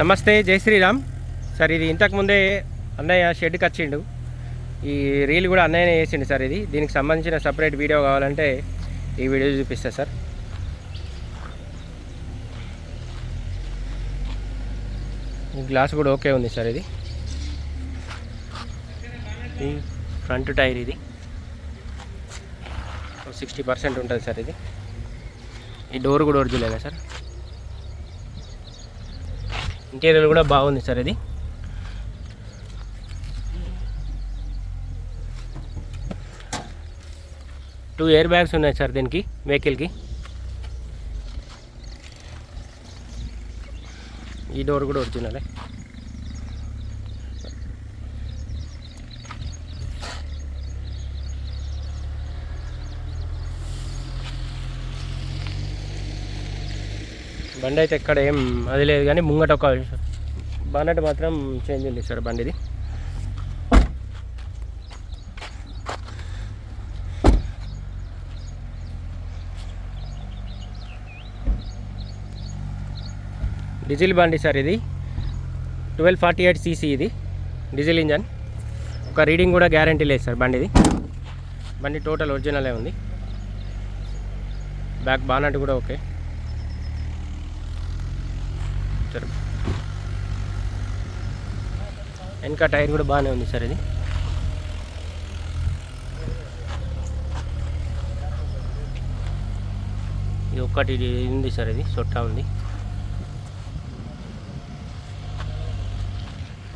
నమస్తే జై శ్రీరామ్. సార్ ఇది ఇంతకుముందే అన్నయ్య షెడ్కి వచ్చిండు ఈ రీల్ కూడా అన్నయ్యనే వేసిండు సార్ ఇది. దీనికి సంబంధించిన సపరేట్ వీడియో కావాలంటే ఈ వీడియో చూపిస్తా సార్. ఈ గ్లాస్ కూడా ఓకే ఉంది సార్ ఇది. ఈ ఫ్రంట్ టైర్ ఇది. సిక్స్టీ పర్సెంట్ ఉంటుంది సార్ ఇది. ఈ డోర్ కూడా ఒరిజినలేదా సార్? ఇంటీరియర్ కూడా బాగుంది సార్ ఇది. టూ ఎయిర్ బ్యాగ్స్ ఉన్నాయి సార్ దీనికి వెహికల్కి ఈ డోర్ కూడా ఒరిజినలే బండి అయితే ఎక్కడ ఏం అది లేదు కానీ ముంగట ఒక బానట్ మాత్రం చేంజ్ ఉంది సార్ బండిది. డీజిల్ బండి సార్ ఇది. ట్వెల్వ్ ఫార్టీ ఎయిట్ సీసీ ఇది డీజిల్ ఇంజన్. ఒక రీడింగ్ కూడా గ్యారంటీ లేదు సార్ బండిది. బండి టోటల్ ఒరిజినలే ఉంది. బ్యాక్ బానట్ కూడా ఓకే. సరే వెనక టైర్ కూడా బాగానే ఉంది సార్ ఇది. ఇది ఒక్కటి ఉంది సార్ ఇది సొట్టా ఉంది.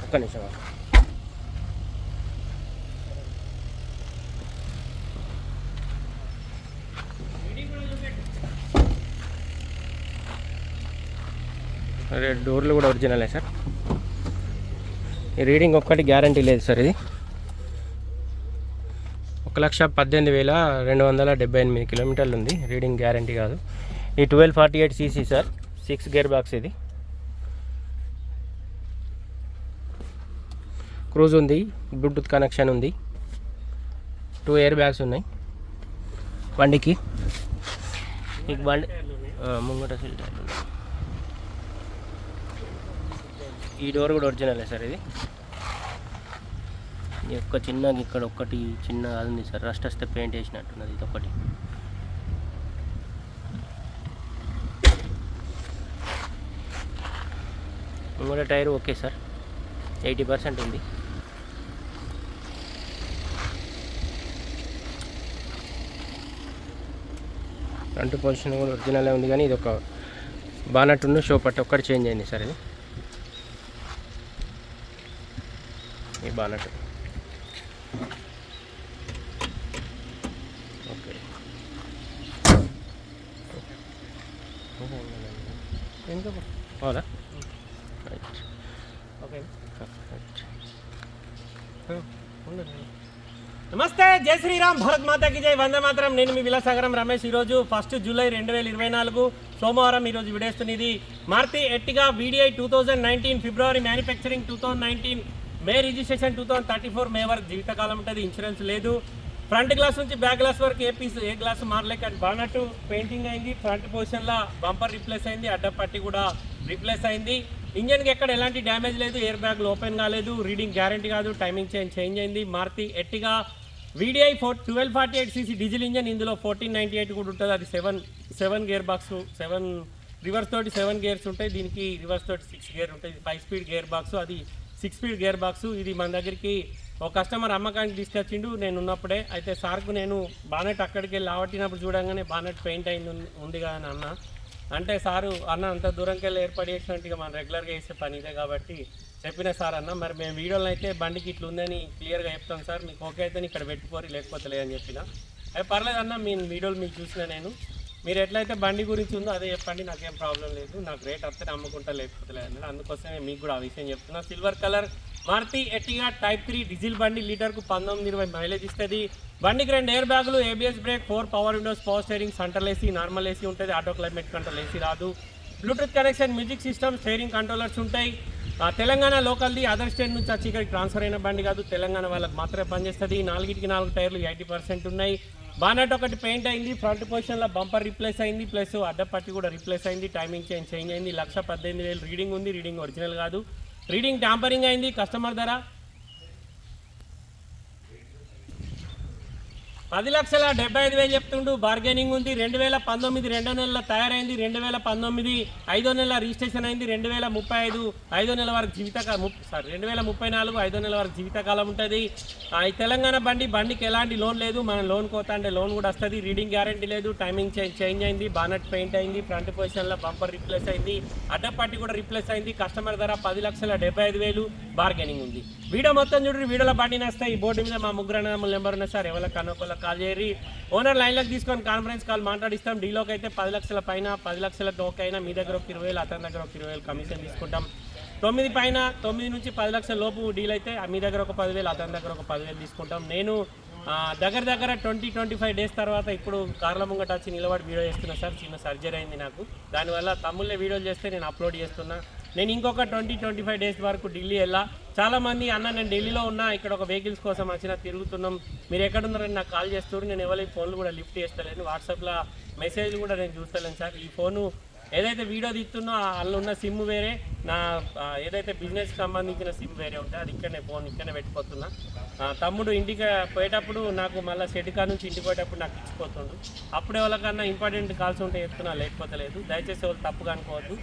ఒక్క నిమిషం డోర్లు కూడా ఒరిజినలే సార్? ఈ రీడింగ్ ఒక్కటి గ్యారంటీ లేదు సార్ ఇది. ఒక లక్ష పద్దెనిమిది వేల రెండు వందల డెబ్బై ఎనిమిది కిలోమీటర్లు ఉంది. రీడింగ్ గ్యారంటీ కాదు. ఈ twelve forty eight CC sir six gear box ఇది. క్రూజ్ ఉంది బ్లూటూత్ కనెక్షన్ ఉంది. టూ ఎయిర్ బ్యాగ్స్ ఉన్నాయి. బండికి ఈ బండి ముంగట సీల్ టైర్లు ఉన్నాయి ఈ డోర్ కూడా ఒరిజినలే సార్ ఇది? ఒక్క చిన్న ఇక్కడ ఒక్కటి చిన్న అది ఉంది సార్. రస్ట్ వస్తే పెయింట్ వేసినట్టున్నది ఇది ఒకటి ముంగట tyre okay sir. Eighty percent ఉంది. ఫ్రంట్ పొజిషన్ కూడా ఒరిజినలే ఉంది కానీ ఇది ఒక బానట్టును షో పట్టు ఒక్కటి చేంజ్ అయింది సార్ ఇది. ఈ బానట్ ఓకే. ఇంకా అవునా? రైట్ ఓకే రైట్ నమస్తే జై శ్రీరామ్ భారత్ మాతాకి జై. వందే మాత్రం. నేను మీ విలాసాగరం రమేష్. ఈరోజు ఫస్ట్ జూలై రెండు వేల ఇరవై నాలుగు సోమవారం ఈరోజు విడేస్తున్నది. Maruti Ertiga VDI two thousand nineteen February manufacturing two thousand nineteen May registration two thousand thirty four May వరకు జీవితకాలం ఉంటుంది ఇన్సూరెన్స్ లేదు. ఫ్రంట్ గ్లాస్ నుంచి బ్యాక్ గ్లాస్ వరకు ఏ పీస్ ఏ గ్లాస్ మారలేక అది బానట్టు పెయింటింగ్ అయింది ఫ్రంట్ పొజిషన్లో బంపర్ రిప్లేస్ అయింది అడ్డ పట్టి కూడా రిప్లేస్ అయింది. ఇంజన్కి ఎక్కడ ఎలాంటి డ్యామేజ్ లేదు ఎయిర్ బ్యాగ్లు ఓపెన్ కాలేదు రీడింగ్ గ్యారంటీ కాదు టైమింగ్ చేంజ్ చేంజ్ అయింది. Maruti Ertiga VDI four twelve forty eight CC diesel engine ఇందులో ఫోర్టీన్ నైంటీ ఎయిట్ కూడా ఉంటుంది. అది seven seven gear box seven reverse తోటి సెవెన్ గేర్స్ ఉంటాయి. దీనికి రివర్స్ తోటి సిక్స్ గేర్ ఉంటుంది ఫైవ్ స్పీడ్ గేర్ బాక్స్ అది సిక్స్ స్పీడ్ గేర్ బాక్స్. ఇది మన దగ్గరికి ఒక కస్టమర్ అమ్మకానికి తీసుకొచ్చిండు. నేను ఉన్నప్పుడే. అయితే సార్కు నేను బానెట్ అక్కడికి వెళ్ళి ఆవట్టినప్పుడు చూడంగానే బానెట్ పెయింట్ అయింది ఉంది- కదా అని అన్న. అంటే సారు అన్న అంత దూరంకి వెళ్ళి ఏర్పాటు చేసినట్టుగా మనం రెగ్యులర్గా చేసే పని ఇదే కాబట్టి చెప్పిన సార్ అన్న. మరి మేము వీడియోలో అయితే బండికి ఇట్లా ఉందని క్లియర్గా చెప్తాం సార్. మీకు ఓకే అయితే ఇక్కడ పెట్టుకోరు లేకపోతే లేదని చెప్పిన. అది పర్లేదు అన్న మీ వీడియోలు మీకు చూసిన నేను. మీరు ఎట్లయితే బండి గురించి ఉందో అదే చెప్పండి నాకేం ప్రాబ్లం లేదు. నాకు రేట్ వస్తే అమ్ముకుంటా లేకపోతే లేదన్నాడు అందుకోసమే మీకు కూడా ఆ విషయం చెప్తున్నా. Silver colour Maruti Ertiga type three diesel బండి లీటర్కు పంతొమ్మిది ఇరవై మైలేజ్ ఇస్తుంది. బండికి రెండు ఎయిర్ బ్యాగులు ABS brake four power windows power steering central AC normal AC ఉంటుంది. ఆటో క్లైమేట్ కంట్రోల్ ఏసీ రాదు. Bluetooth connection music system steering controllers ఉంటాయి. తెలంగాణ లోకల్ది అదర్ స్టేట్ నుంచి వచ్చి ఇక్కడికి ట్రాన్స్ఫర్ అయిన బండి కాదు. తెలంగాణ వాళ్ళకి మాత్రమే పనిచేస్తుంది. నాలుగిటికి నాలుగు టైర్లు ఎయిటీ పర్సెంట్ ఉన్నాయి. బానట్ ఒకటి పెయింట్ అయింది. ఫ్రంట్ పొజిషన్లో బంపర్ రీప్లేస్ అయింది. ప్లస్ అడ్డపట్టి కూడా రీప్లేస్ అయింది. టైమింగ్ చేంజ్ చేంజ్ అయింది. లక్ష పద్దెనిమిది వేలు రీడింగ్ ఉంది. రీడింగ్ ఒరిజినల్ కాదు. రీడింగ్ ట్యాంపరింగ్ అయింది. కస్టమర్ ధర పది లక్షల డెబ్బై ఐదు వేలు చెప్తుండు. బార్గెనింగ్ ఉంది. రెండు వేల పంతొమ్మిది రెండో నెలల తయారైంది. రెండు వేల పంతొమ్మిది ఐదో నెల రిజిస్ట్రేషన్ అయింది. రెండు వేల ముప్పై ఐదు ఐదో నెల వరకు జీవితకాలం సారీ రెండు వేల ముప్పై నాలుగు ఐదో నెల వరకు జీవితకాలం ఉంటుంది. ఈ తెలంగాణ బండి బండికి ఎలాంటి లోన్ లేదు. మనం లోన్ కోత అంటే లోన్ కూడా వస్తుంది. రీడింగ్ గ్యారంటీ లేదు. టైమింగ్ చేంజ్ అయింది. బానట్ పెయింట్ అయింది. ఫ్రంట్ పొజిషన్లో బంపర్ రిప్లేస్ అయింది. అడ్డపట్టి కూడా రిప్లేస్ అయింది. కస్టమర్ ధర పది లక్షల డెబ్బై ఐదు వేలు. బార్గెనింగ్ ఉంది. వీడియో మొత్తం చూడండి. వీడియోలో బండి నస్తాయి ఈ బోర్డు మీద మా ముగ్గురు నెంబర్ ఉన్నాయి. సార్ ఎవరికి కనుకోలో కాల్ చేయరి. ఓనర్ లైన్లోకి తీసుకొని కాన్ఫరెన్స్ కాల్ మాట్లాడిస్తాం. డీలోకి అయితే పది లక్షల పైన పది లక్షలకు టోక్ అయినా మీ దగ్గర ఒక ఇరవై వేలు అతని దగ్గర ఒక ఇరవై వేలు కమిషన్ తీసుకుంటాం. తొమ్మిది పైన తొమ్మిది నుంచి పది లక్షల లోపు డీల్ అయితే మీ దగ్గర ఒక పదివేలు అతని దగ్గర ఒక పదివేలు తీసుకుంటాం. నేను దగ్గర దగ్గర ట్వంటీ ట్వంటీ ఫైవ్ డేస్ తర్వాత ఇప్పుడు కార్ల ముంగట వచ్చి నిలబడి వీడియో చేస్తున్నా సార్. చిన్న సర్జరీ అయింది నాకు. దానివల్ల తమ్ముళ్ళే వీడియోలు చేస్తే నేను అప్లోడ్ చేస్తున్నా. నేను ఇంకొక ట్వంటీ ట్వంటీ ఫైవ్ డేస్ వరకు ఢిల్లీ వెళ్ళా. చాలామంది అన్న నేను ఢిల్లీలో ఉన్నా ఇక్కడ ఒక వెహికల్స్ కోసం వచ్చిన తిరుగుతున్నాం. మీరు ఎక్కడున్నారని నాకు కాల్ చేస్తారు నేను ఎవరి ఫోన్లు కూడా లిఫ్ట్ చేస్తలేను. వాట్సాప్లో మెసేజ్లు కూడా నేను చూస్తలేను సార్. ఈ ఫోను ఏదైతే వీడియో తీస్తున్నో అందులో ఉన్న సిమ్ వేరే నా ఏదైతే బిజినెస్ సంబంధించిన సిమ్ వేరే ఉంటే అది ఇక్కడనే ఫోన్ ఇక్కడనే పెట్టుకోతున్నా తమ్ముడు ఇంటికి పోయేటప్పుడు నాకు మళ్ళీ షెడ్ కాడ నుంచి ఇంటికి పోయేటప్పుడు నాకు ఇచ్చిపోతుండు. అప్పుడు ఎవరికన్నా ఇంపార్టెంట్ కాల్స్ ఉంటే చెప్తున్నా లేకపోతే లేదు. దయచేసి ఎవరు తప్పుగా అనుకోవద్దు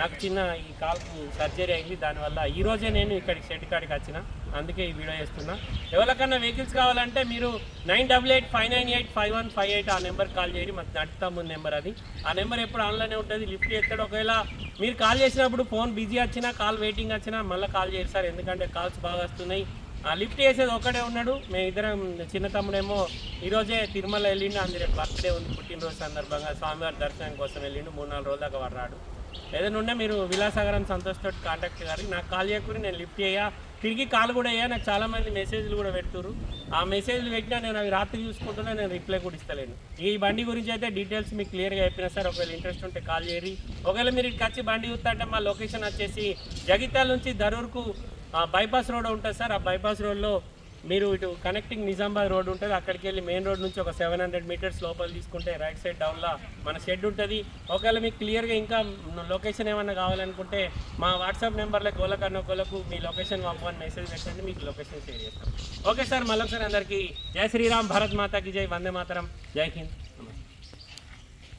నాకు చిన్న ఈ కాల్కు సర్జరీ అయింది దానివల్ల ఈరోజే నేను ఇక్కడికి షెడ్ కాడికి వచ్చిన. అందుకే ఈ వీడియో చేస్తున్నా. ఎవరికన్నా వెహికల్స్ కావాలంటే మీరు nine double eight five nine eight five one five eight ఆ నెంబర్ కాల్ చేయండి. మాకు నడుతాము నెంబర్ అది. ఆ నెంబర్ ఎప్పుడు ఆన్లైన్ ఉంటుంది. లిఫ్ట్ చేస్తాడు. ఒకవేళ మీరు కాల్ చేసినప్పుడు ఫోన్ బిజీ వచ్చినా కాల్ వెయిటింగ్ వచ్చినా మళ్ళీ కాల్ చేస్తారు ఎందుకంటే కాల్స్ బాగా వస్తున్నాయి. ఆ లిఫ్ట్ చేసేది ఒక్కడే ఉన్నాడు. మేము ఇద్దరం చిన్న తమ్ముడేమో ఈరోజే తిరుమల వెళ్ళిండు. అందులో బర్త్డే ఉంది పుట్టినరోజు సందర్భంగా. స్వామివారి దర్శనం కోసం వెళ్ళిండు. మూడు నాలుగు రోజుల దాకా వాడు రాడు. ఏదైనా ఉంటే మీరు విలాసాగరం సంతోష్ తోటి కాంటాక్ట్ గారికి నాకు కాల్ చేయకుండా నేను లిఫ్ట్ అయ్యా తిరిగి కాల్ కూడా అయ్యా నాకు చాలామంది మెసేజ్లు కూడా పెడుతురు ఆ మెసేజ్లు పెట్టినా నేను అవి రాత్రి చూసుకుంటున్నా నేను రిప్లై కూడా ఇస్తలేను. ఈ బండి గురించి అయితే డీటెయిల్స్ మీకు క్లియర్గా చెప్పినా సార్. ఒకవేళ ఇంట్రెస్ట్ ఉంటే కాల్ చేయరు ఒకవేళ మీరు ఇక్కడికి వచ్చి బండి చూస్తాంటే మా లొకేషన్ వచ్చేసి జగిత్యాల నుంచి దరూర్కు బైపాస్ రోడ్ ఉంటుంది సార్. ఆ బైపాస్ రోడ్లో మీరు ఇటు కనెక్టింగ్ నిజామాబాద్ రోడ్ ఉంటుంది అక్కడికి వెళ్ళి మెయిన్ రోడ్ నుంచి ఒక సెవెన్ హండ్రెడ్ మీటర్స్ లోపల తీసుకుంటే రైట్ సైడ్ డౌన్లో మన షెడ్ ఉంటుంది. ఒకవేళ మీకు క్లియర్గా ఇంకా లొకేషన్ ఏమైనా కావాలనుకుంటే మా వాట్సాప్ నెంబర్లో ఒకళ్ళకన్నా ఒకళ్ళకు మీ లొకేషన్ పంపని మెసేజ్ పెట్టండి మీకు లొకేషన్ షేర్ చేస్తాం. ఓకే సార్ మళ్ళీ సార్ అందరికీ జై శ్రీరామ్ భారత్ మాతాకి జై వందే మాతరం జై హింద్.